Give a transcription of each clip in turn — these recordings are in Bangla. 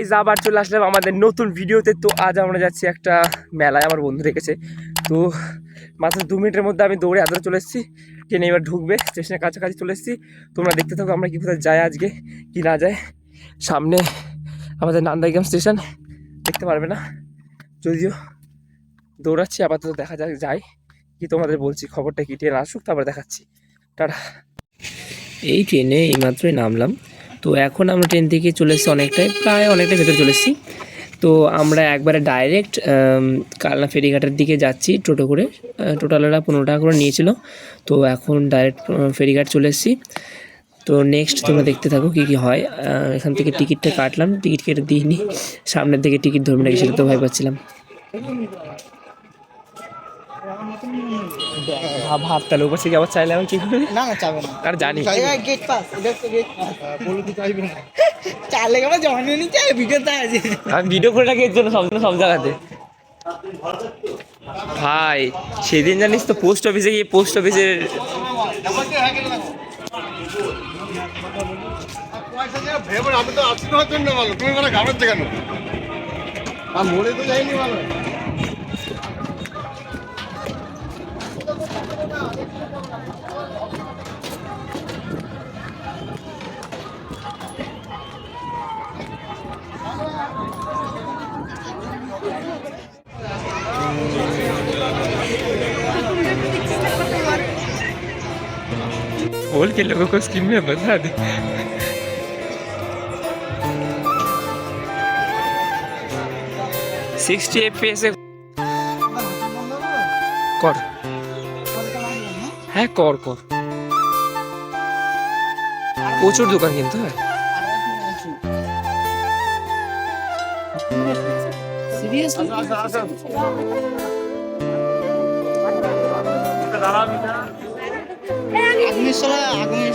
এই আবার চলে আসলাম আমাদের নতুন ভিডিওতে। তো আজ আমরা যাচ্ছি একটা মেলায়, আমার বন্ধু রেখেছে তো মাত্র দু মিনিটের মধ্যে আমি দৌড়ে আদরে চলে এসেছি। ট্রেনে এবার ঢুকবে, স্টেশনের কাছাকাছি চলে এসেছি। তোমরা দেখতে থাকো আমরা কি কোথায় যাই আজকে, কি না যায় সামনে আমাদের নান্দাইগ্রাম স্টেশন, দেখতে পারবে না? যদিও দৌড়াচ্ছি, আপাতত দেখা যাক, যাই। কি তোমাদের বলছি, খবরটা কি? ট্রেন আসুক, তারপর দেখাচ্ছি। টাটা। এই ট্রেনে এইমাত্রই নামলাম। তো এখন আমরা ট্রেন থেকে চলে এসেছি অনেকটাই, প্রায় অনেকটা ভেতরে চলে এসেছি। তো আমরা একবারে ডাইরেক্ট কালনা ফেরিঘাটের দিকে যাচ্ছি, টোটো করে টোটালরা পনেরো টাকা করে নিয়েছিল। তো এখন ডাইরেক্ট ফেরিঘাট চলে এসেছি। তো নেক্সট তোমরা দেখতে থাকো কী কী হয়। এখান থেকে টিকিটটা কাটলাম, টিকিট কেটে দিইনি। সামনের দিকে টিকিট ধরবে নাকি সেটা তো ভয় পাচ্ছিলাম। ভাব তাহলে উপর থেকে আবার চাইলে আমি কি করবে? না না চাবে না। আর জানি। গেট পাস এটা তো গেট পাস চালে কেমন জমা নিয়ে নিচ্ছে ভিডিওতে আছে। আমি ভিডিও করে রাখি এর জন্য সব সব জায়গাতে। ভাই সেদিন জানিস তো পোস্ট অফিসে গিয়ে পোস্ট অফিসের আমি তো আসছি তোমার জন্য ভালো। তুমি মানে ঘাবড়াচ্ছে কেন? আর মরে তো যাইনি ভালো। बोल के लोगों को स्कीम में बता दे। सिक्सटी एफ़ पी एस कर হ্যাঁ কর কর। প্রচুর দোকান কিন্তু হ্যাঁ। আগুনের সময় আগুনের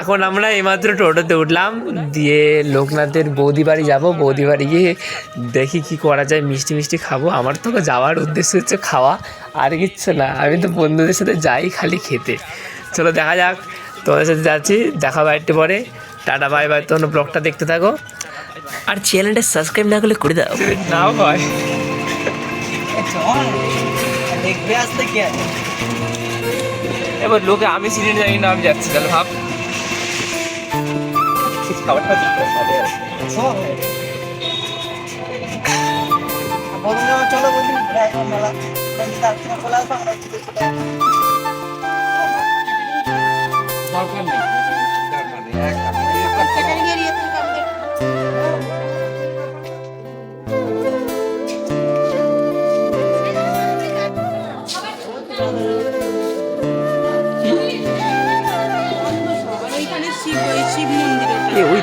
এখন আমরা এইমাত্র টোটোতে উঠলাম দিয়ে লোকনাথের বৌদি বাড়ি যাব। বৌদি বাড়ি গিয়ে দেখি কি করা যায় মিষ্টি মিষ্টি খাব। আমার তো যাওয়ার উদ্দেশ্য হচ্ছে খাওয়া আর কিচ্ছু না। আমি তো বন্ধুদের সাথে যাই খালি খেতে। চলো দেখা যাক তোমাদের সাথে যাচ্ছি দেখা বাইরটি পরে। টাটা বাই বাই তোমরা ব্লগটা দেখতে থাকো। আর চ্যানেলটা সাবস্ক্রাইব না করলে করে দাও। নাও হয় দেখবে আসতে কি আছে এবার লোকে আমি সিরিয়াল জানি না আমি যাচ্ছি তাহলে ভাব। খাবারটা দিতে হবে চলো বন্ধু মেলা খোলা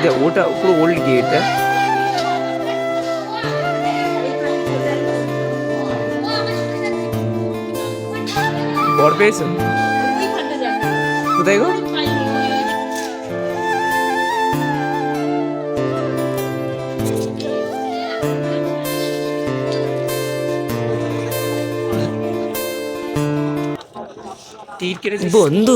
ওটা এ ওই দেখ ওটা পুরো ওল্ড গেট ওইখানটা কোথায় গো? টিকিট কেটেছিস বন্ধু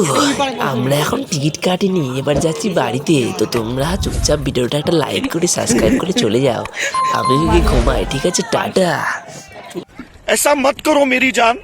আমরা এখন টিকিট কাটিনি এবার যাচ্ছি বাড়িতে তো তোমরা চুপচাপ ভিডিওটা একটা লাইক করে সাবস্ক্রাইব করে চলে যাও আমি কি ঘুমাই ঠিক আছে টাটা ऐसा मत करो मेरी जान